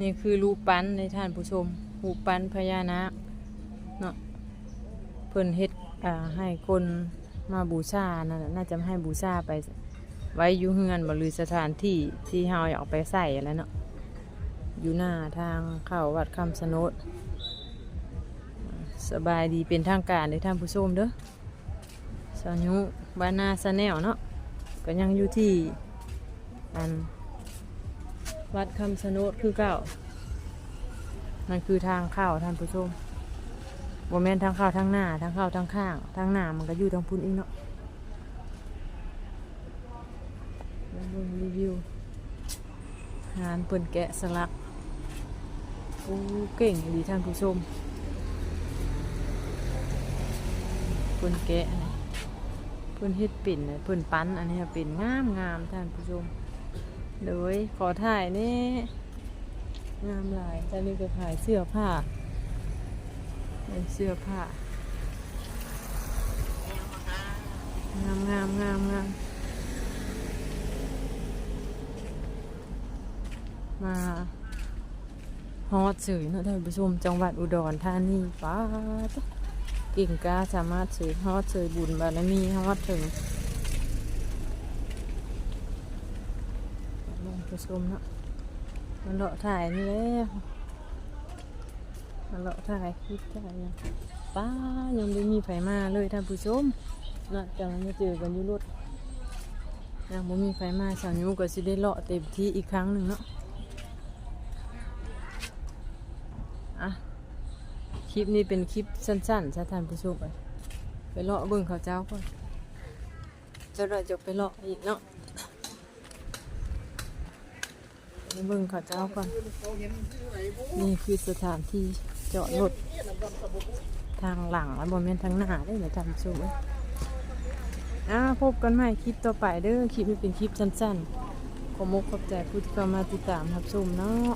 นี่คือรูปปั้นในท่านผู้ชมรูปปั้นพญานาคเนาะเพิ่นเฮ็ดอ่าให้คนมาบูชานั่นน่ะน่าจะให้บูชาไป ไว้อยู่เฮือนบ่หรือสถานที่ที่เฮาอยากเอาไปใส่แล้วเนาะอยู่หน้าทางเข้าวัดคำสนดสบายดีเป็นทางการเลยท่านผู้ชมเด้อสาวยุบ้านนาสแนลเนาะก็ยังอยู่ที่อัน วัดคำชะโนดคือเก่านั่นคือทางเข้าท่านผู้ชมโมเมนทางเข้าทางหน้าทางเข้าทางข้าง ทางหน้ามันก็อยู่ทางพุ่นอีกเนาะเบิ่งรีวิวงานเปิ่นแกะสลักโอ้เก่งดีท่านผู้ชมเปิ่นแกะเปิ่นเฮ็ดปิ่นเปิ่นปั้นอันนี้เป็นงามงามท่านผู้ชม เดี๋ยขอถ่ายนี่งามหลายจะนี่ก็ขายเสื้อผ้าเสื้อผ้างามงามงามงามมาฮอดสื่อนะท่านผู้ชมจังหวัดอุดรธานีป้ากิ่งกาสามารถสื่อฮอดสื่อบุญบารมีฮอดถึง ลง ผู้ชมเนาะมันเลาะถ่ายนี่แล้วมันเลาะถ่ายคลิปถ่ายยังป้ายังไม่มีไผมาเลยท่านผู้ชมเนาะจังมาเจอกันอยู่รถยังไม่มีไผมาสาวนิ้วก็สิได้เลาะเต็มที่อีกครั้งหนึ่งเนาะอะคลิปนี้เป็นคลิปสั้นๆซะท่านผู้ชมไปไปเลาะเบิ่งเขาเจ้าก่อนจะเราจะไปเลาะอีกเนาะ เบิ่งเขาเจ้าก่อนนี่คือสถานที่จอดรถทางหลังและบนเมนทางหน้าได้เหมท่านผู้ชมเอ้ยอ่าพบกันใหม่คลิปต่อไปเด้อคลิปนี้เป็นคลิปสั้นๆขอมกขอบใจผู้ที่เข้ามาติดตามรับชมเนาะ